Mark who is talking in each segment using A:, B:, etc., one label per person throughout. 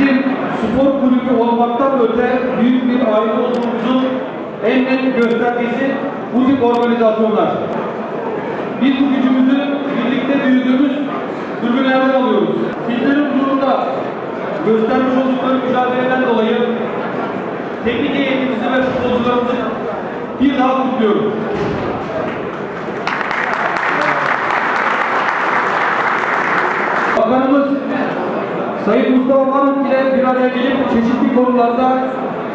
A: bizim spor kulübü olmaktan öte büyük bir aile olduğumuzun en net göstergesi bu tip organizasyonlar. Biz bu gücümüzü birlikte büyüdüğümüz tribünlerden alıyoruz. Sizlerin huzurunda göstermiş oldukları mücadeleden dolayı teknik heyetimizi ve futbolcularımızı bir daha kutluyorum. Bakanımız Sayın Mustafa Varank ile bir araya gelip çeşitli konularda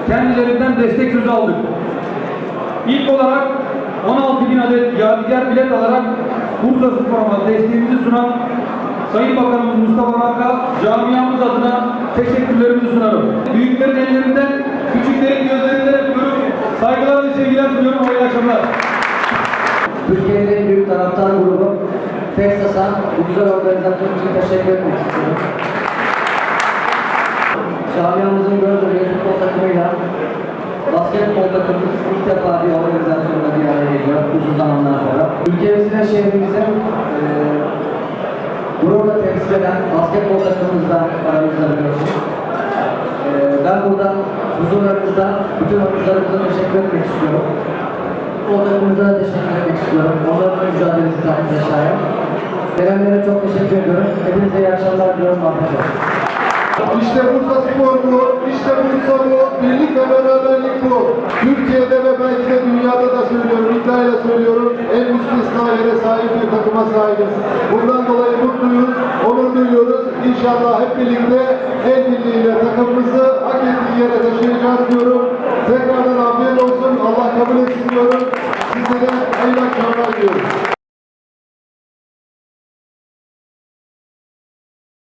A: kendilerinden destek sözü aldık. İlk olarak 16 bin adet yadigar bilet alarak Bursa Spor'a desteğimizi sunan Sayın Bakanımız Mustafa Varanka camiamız adına teşekkürlerimizi sunarım. Büyüklerin ellerinden, küçüklerin gözlerinden öpüyorum. Saygılar ve sevgiler sunuyorum. Hayırlı akşamlar.
B: Türkiye'nin en büyük taraftar grubu Texas'a bu güzel organizasyon için teşekkür etmek istiyorum. Camiamızın göz bebeği futbol takımıyla basketbol takımımız ilk defa bir organizasyonda bir araya geliyor uzun zamanlar sonra. Ülkemizin ve şehrimizin eee gururla temsil eden basketbol takımımızla aramızda biliyorsunuz. Ben buradan huzurlarınızda bütün oyuncularımıza teşekkür etmek istiyorum. Futbol takımımıza teşekkür etmek istiyorum. Onların mücadelesi takdir aşağıya. Gelenlere çok teşekkür ediyorum. Hepinize iyi akşamlar diliyorum. Afiyet olsun.
C: İşte Bursa Spor bu, işte Bursa bu, birlik ve beraberlik bu. Türkiye'de ve belki de dünyada da söylüyorum, iddiayla söylüyorum, en müstesna yere sahip bir takıma sahibiz. Bundan dolayı mutluyuz, onur duyuyoruz. İnşallah hep birlikte el birliğiyle takımımızı hak ettiği yere taşıyacağız diyorum. Tekrardan afiyet olsun, Allah kabul etsin diyorum. Sizlere hayırlı akşamlar diliyorum.